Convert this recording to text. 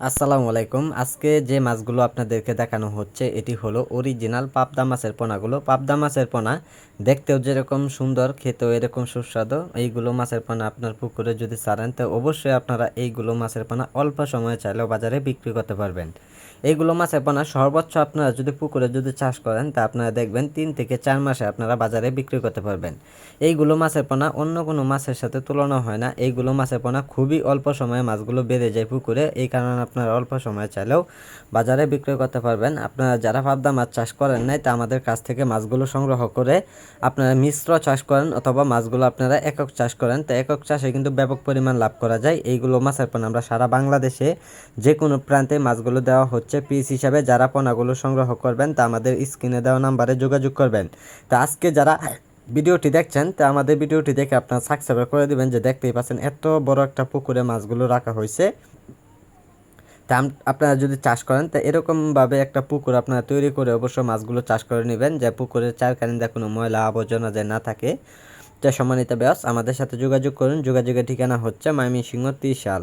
আসসালামু আলাইকুম। আজকে যে মাছগুলো আপনাদেরকে দেখানো হচ্ছে, এটি হলো অরিজিনাল পাবদা মাছের পোনাগুলো। পাবদা মাছের পোনা দেখতেও যেরকম সুন্দর, খেতেও এরকম সুস্বাদু। এইগুলো মাছের পোনা আপনার পুকুরে যদি ছাড়েন, তো অবশ্যই আপনারা এইগুলো মাছের পোনা অল্প সময়ে চাইলেও বাজারে বিক্রি করতে পারবেন। এইগুলো মাছের পোনা সর্বোচ্চ আপনারা যদি পুকুরে যদি চাষ করেন, তা আপনারা দেখবেন তিন থেকে চার মাসে আপনারা বাজারে বিক্রি করতে পারবেন। এইগুলো মাছের পোনা অন্য কোনো মাছের সাথে তুলনা হয় না। এইগুলো মাছের পোনা খুবই অল্প সময়ে মাছগুলো বেড়ে যায় পুকুরে। এই কারণে আপনারা অল্প সময় চাইলেও বাজারে বিক্রি করতে পারবেন। আপনারা যারা পাবদা মাছ চাষ করেন নাই, তা আমাদের কাছ থেকে মাছগুলো সংগ্রহ করে আপনারা মিশ্র চাষ করেন অথবা মাছগুলো আপনারা একক চাষ করেন। তো একক চাষে কিন্তু ব্যাপক পরিমাণ লাভ করা যায়। এইগুলো মাছের পোনা আমরা সারা বাংলাদেশে যে কোনো প্রান্তে মাছগুলো দেওয়া হচ্ছে। পিস হিসাবে যারা পোনাগুলো সংগ্রহ করবেন, তা আমাদের স্ক্রিনে দেওয়া নাম্বারে যোগাযোগ করবেন। তা আজকে যারা ভিডিওটি দেখছেন, তা আমাদের ভিডিওটি দেখে আপনারা সাবস্ক্রাইব করে দিবেন যে দেখতেই পাচ্ছেন এত বড় একটা পুকুরে মাছগুলো রাখা হয়েছে। তা আপনারা যদি চাষ করেন, তা এরকমভাবে একটা পুকুর আপনারা তৈরি করে অবশ্য মাছগুলো চাষ করে নেবেন। যে পুকুরের চারকানিন্দা কোনো ময়লা আবর্জনা যে না থাকে যা সম্মানিত ব্যাস আমাদের সাথে যোগাযোগ করুন। যোগাযোগের ঠিকানা হচ্ছে ময়মনসিংহ ত্রিশাল।